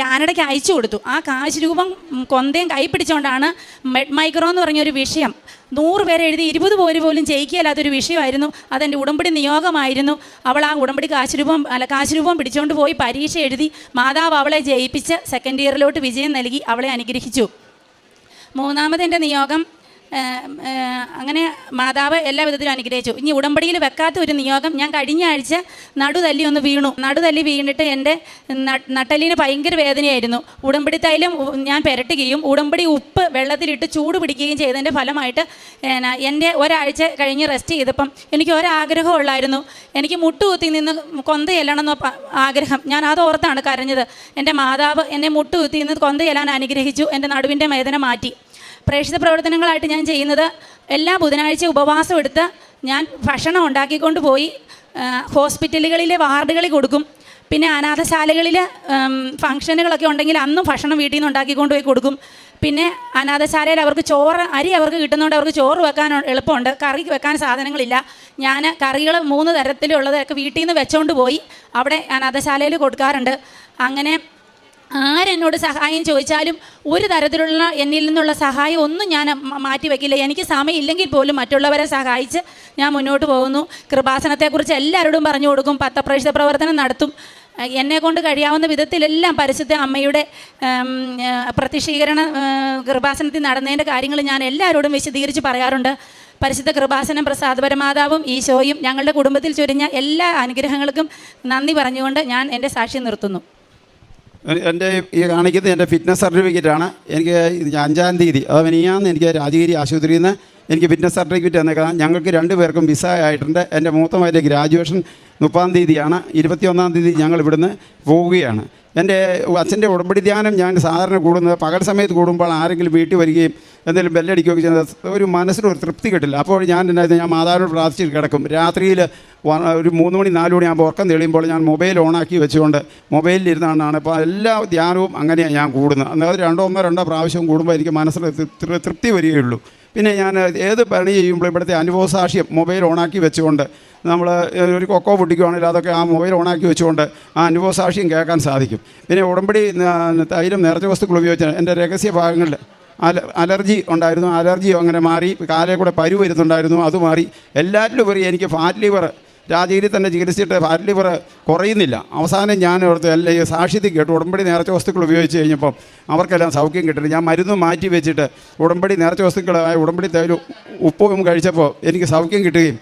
കാനഡയ്ക്ക് അയച്ചു കൊടുത്തു. ആ കാശ് രൂപം കൊന്തയും കൈ പിടിച്ചുകൊണ്ടാണ് മെഡ് മൈക്രോ എന്ന് പറഞ്ഞൊരു വിഷയം നൂറ് പേരെ എഴുതി ഇരുപത് പേര് പോലും ജയിക്കുകയല്ലാത്തൊരു വിഷയമായിരുന്നു. അതെന്റെ ഉടമ്പടി നിയോഗമായിരുന്നു. അവൾ ആ ഉടമ്പടി കാശ് രൂപം അല്ല കാശ് രൂപം പിടിച്ചുകൊണ്ട് പോയി പരീക്ഷ എഴുതി മാതാവ് അവളെ ജയിപ്പിച്ച് സെക്കൻഡ് ഇയറിലോട്ട് വിജയം നൽകി അവളെ അനുഗ്രഹിച്ചു. മൂന്നാമത് എന്റെ നിയോഗം അങ്ങനെ മാതാവ് എല്ലാ വിധത്തിലും അനുഗ്രഹിച്ചു. ഇനി ഉടമ്പടിയിൽ വെക്കാത്ത ഒരു നിയോഗം ഞാൻ കഴിഞ്ഞ ആഴ്ച നടുതല്ലി ഒന്ന് വീണു. നടുതല്ലി വീണിട്ട് എന്റെ നട്ടലിന് ഭയങ്കര വേദനയായിരുന്നു. ഉടമ്പടി തൈലം ഞാൻ പുരട്ടുകയും ഉടമ്പടി ഉപ്പ് വെള്ളത്തിലിട്ട് ചൂട് പിടിക്കുകയും ചെയ്തതിന്റെ ഫലമായിട്ട് എന്റെ ഒരാഴ്ച കഴിഞ്ഞ് റെസ്റ്റ് ചെയ്തപ്പം എനിക്ക് ഒരാഗ്രഹം ഉള്ളായിരുന്നു. എനിക്ക് മുട്ടുകുത്തി നിന്ന് കൊന്ത ചെല്ലണമെന്ന് ആഗ്രഹം. ഞാൻ അത് ഓർത്താണ് കരഞ്ഞത്. എന്റെ മാതാവ് എന്നെ മുട്ടുകുത്തി നിന്ന് കൊന്ത ചെല്ലാൻ അനുഗ്രഹിച്ചു. എന്റെ നടുവിന്റെ വേദന മാറ്റി. പ്രേക്ഷിത പ്രവർത്തനങ്ങളായിട്ട് ഞാൻ ചെയ്യുന്നത് എല്ലാ ബുധനാഴ്ച ഉപവാസം എടുത്ത് ഞാൻ ഭക്ഷണം ഉണ്ടാക്കിക്കൊണ്ട് പോയി ഹോസ്പിറ്റലുകളിലെ വാർഡുകളിൽ കൊടുക്കും. പിന്നെ അനാഥശാലകളിൽ ഫംഗ്ഷനുകളൊക്കെ ഉണ്ടെങ്കിൽ അന്നും ഭക്ഷണം വീട്ടിൽ നിന്ന് ഉണ്ടാക്കിക്കൊണ്ട് പോയി കൊടുക്കും. പിന്നെ അനാഥശാലയിൽ അവർക്ക് ചോറ് അരി അവർക്ക് കിട്ടുന്നതുകൊണ്ട് അവർക്ക് ചോറ് വെക്കാൻ എളുപ്പമുണ്ട്. കറി വെക്കാൻ സാധനങ്ങളില്ല. ഞാൻ കറികൾ മൂന്ന് തരത്തിലുള്ളതൊക്കെ വീട്ടിൽ നിന്ന് വെച്ചുകൊണ്ട് പോയി അവിടെ അനാഥശാലയിൽ കൊടുക്കാറുണ്ട്. അങ്ങനെ ആരെന്നോട് സഹായം ചോദിച്ചാലും ഒരു തരത്തിലുള്ള എന്നിൽ നിന്നുള്ള സഹായം ഒന്നും ഞാൻ മാറ്റി വയ്ക്കില്ല എനിക്ക് സമയമില്ലെങ്കിൽ പോലും മറ്റുള്ളവരെ സഹായിച്ച് ഞാൻ മുന്നോട്ട് പോകുന്നു. കൃപാസനത്തെക്കുറിച്ച് എല്ലാവരോടും പറഞ്ഞു കൊടുക്കും. പത്തപ്രേക്ഷിത പ്രവർത്തനം നടത്തും. എന്നെ കൊണ്ട് കഴിയാവുന്ന വിധത്തിലെല്ലാം പരിശുദ്ധ അമ്മയുടെ പ്രതിഷീകരണ കൃപാസനത്തിൽ നടന്നതിന്റെ കാര്യങ്ങൾ ഞാൻ എല്ലാവരോടും വിശദീകരിച്ച് പറയാറുണ്ട്. പരിശുദ്ധ കൃപാസനം പ്രസാദ പരമാതാവും ഈശോയും ഞങ്ങളുടെ കുടുംബത്തിൽ ചൊരിഞ്ഞ എല്ലാ അനുഗ്രഹങ്ങൾക്കും നന്ദി പറഞ്ഞുകൊണ്ട് ഞാൻ എന്റെ സാക്ഷി നിർത്തുന്നു. എന്റെ ഈ കാണിക്കുന്നത് എന്റെ ഫിറ്റ്നസ് സർട്ടിഫിക്കറ്റാണ് എനിക്ക് അഞ്ചാം തീയതി അത് മിനിയാന്ന് എനിക്ക് രാജഗിരി ആശുപത്രിയിൽ നിന്ന് എനിക്ക് ഫിറ്റ്നസ് സർട്ടിഫിക്കറ്റ് തന്നേക്കാം. ഞങ്ങൾക്ക് രണ്ട് പേർക്കും വിസ ആയിട്ടുണ്ട്. എന്റെ മൂത്ത മകന്റെ ഗ്രാജുവേഷൻ മുപ്പതാം തീയതിയാണ്. ഇരുപത്തിയൊന്നാം തീയതി ഞങ്ങൾ ഇവിടുന്ന് പോവുകയാണ്. എന്റെ അച്ഛന്റെ ഉടമ്പടി ധ്യാനം ഞാൻ സാധാരണ കൂടുന്നത് പകൽ സമയത്ത് കൂടുമ്പോൾ ആരെങ്കിലും വീട്ടിൽ വരികയും എന്തെങ്കിലും ബെല്ലടിക്കുകയൊക്കെ ചെയ്യുന്നത് ഒരു മനസ്സിനൊരു തൃപ്തി കിട്ടില്ല. അപ്പോൾ ഞാൻ എന്നായിരുന്നു ഞാൻ മാതാവിനോട് പ്രാർത്ഥിച്ചിട്ട് കിടക്കും. രാത്രിയിൽ ഒരു മൂന്ന് മണി നാല് മണി ആകുമ്പോൾ ഉറക്കം തെളിയുമ്പോൾ ഞാൻ മൊബൈൽ ഓണാക്കി വെച്ചുകൊണ്ട് മൊബൈലിൽ ഇരുന്നാണ് അപ്പോൾ എല്ലാ ധ്യാനവും അങ്ങനെയാണ് ഞാൻ കൂടുന്നത്. അതായത് രണ്ടോ ഒന്നോ രണ്ടോ പ്രാവശ്യം കൂടുമ്പോൾ എനിക്ക് മനസ്സിൽ തൃപ്തി വരികയുള്ളൂ. പിന്നെ ഞാൻ ഏത് പണി ചെയ്യുമ്പോൾ ഇവിടുത്തെ അനുഭവസാക്ഷ്യം മൊബൈൽ ഓണാക്കി വെച്ചുകൊണ്ട് നമ്മൾ ഒരു കൊക്കോ പൊട്ടിക്കുവാണെങ്കിൽ അതൊക്കെ ആ മൊബൈൽ ഓണാക്കി വെച്ചുകൊണ്ട് ആ അനുഭവസാക്ഷ്യം കേൾക്കാൻ സാധിക്കും. പിന്നെ ഉടമ്പടി തൈലം നേർച്ച വസ്തുക്കൾ ഉപയോഗിച്ച എന്റെ രഹസ്യ ഭാഗങ്ങളിൽ അല അലർജി ഉണ്ടായിരുന്നു. അലർജി അങ്ങനെ മാറി കാലേ കൂടെ പരു വരുന്നുണ്ടായിരുന്നു. അത് മാറി. എല്ലാറ്റിലും ഉപരി എനിക്ക് ഫാറ്റ് ലിവർ രാജഗിരി തന്നെ ചികിത്സിച്ചിട്ട് ലിവർ കുറയുന്നില്ല. അവസാനം ഞാൻ ഓർത്ത് അല്ല ഈ സാക്ഷ്യത്തിൽ കേട്ടു. ഉടമ്പടി നേർച്ച വസ്തുക്കൾ ഉപയോഗിച്ച് കഴിഞ്ഞപ്പം അവർക്കെല്ലാം സൗഖ്യം കിട്ടുന്നു ഞാൻ മരുന്ന് മാറ്റി വെച്ചിട്ട് ഉടമ്പടി നേർച്ച വസ്തുക്കളായ ഉടമ്പടി തൈലും ഉപ്പും കഴിച്ചപ്പോൾ എനിക്ക് സൗഖ്യം കിട്ടുകയും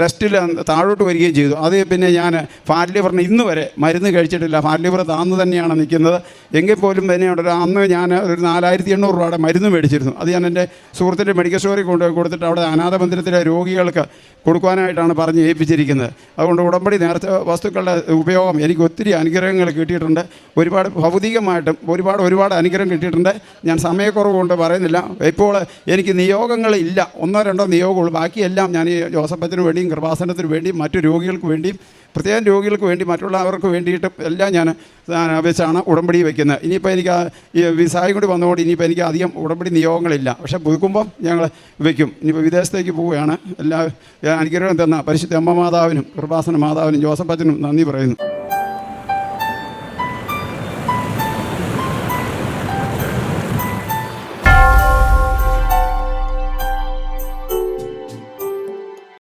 ടെസ്റ്റിൽ താഴോട്ട് വരികയും ചെയ്തു. അത് പിന്നെ ഞാൻ ഫാറ്റ് ഇന്ന് വരെ മരുന്ന് കഴിച്ചിട്ടില്ല. ഫാറ്റ് താന്ന് തന്നെയാണ് നിൽക്കുന്നത്. എങ്കിൽ പോലും തന്നെയുണ്ട്. അന്ന് ഞാൻ ഒരു നാലായിരത്തി എണ്ണൂറ് രൂപയുടെ മരുന്ന് മേടിച്ചിരുന്നു. അത് ഞാൻ എന്റെ സുഹൃത്തിന്റെ മെഡിക്കൽ സ്റ്റോറിൽ കൊണ്ടുപോയി കൊടുത്തിട്ട് അവിടെ അനാഥ മന്ദിരത്തിലെ രോഗികൾക്ക് കൊടുക്കാനായിട്ടാണ് പറഞ്ഞ് ഏൽപ്പിച്ചിരിക്കുന്നത്. അതുകൊണ്ട് ഉടമ്പടി നേരത്തെ വസ്തുക്കളുടെ ഉപയോഗം എനിക്ക് ഒത്തിരി അനുഗ്രഹങ്ങൾ കിട്ടിയിട്ടുണ്ട്. ഒരുപാട് ഭൗതികമായിട്ടും ഒരുപാട് ഒരുപാട് അനുഗ്രഹം കിട്ടിയിട്ടുണ്ട്. ഞാൻ സമയക്കുറവ് കൊണ്ട് പറയുന്നില്ല. ഇപ്പോൾ എനിക്ക് നിയോഗങ്ങളില്ല. ഒന്നോ രണ്ടോ നിയോഗമുള്ളൂ. ബാക്കിയെല്ലാം ഞാൻ ഈ ജോസഫത്തിന് വേണ്ടിയും കൃപാസനത്തിന് വേണ്ടിയും മറ്റു രോഗികൾക്ക് വേണ്ടിയും പ്രത്യേകം രോഗികൾക്ക് വേണ്ടി മറ്റുള്ളവർക്ക് വേണ്ടിയിട്ട് എല്ലാം ഞാൻ വെച്ചാണ് ഉടമ്പടി വയ്ക്കുന്നത് ഇനിയിപ്പോൾ എനിക്ക് ഈ വിസായും കൂടി വന്നതുകൊണ്ട് ഇനിയിപ്പോൾ എനിക്ക് അധികം ഉടമ്പടി നിയോഗങ്ങളില്ല. പക്ഷേ പുതുക്കുമ്പം ഞങ്ങൾ വയ്ക്കും ഇനിയിപ്പോൾ വിദേശത്തേക്ക് പോവുകയാണ്. എല്ലാ അനുഗ്രഹം തന്ന പരിശുദ്ധ അമ്മ മാതാവിനും കൃപാസന മാതാവിനും ജോസഫ് അച്ഛനും നന്ദി പറയുന്നു.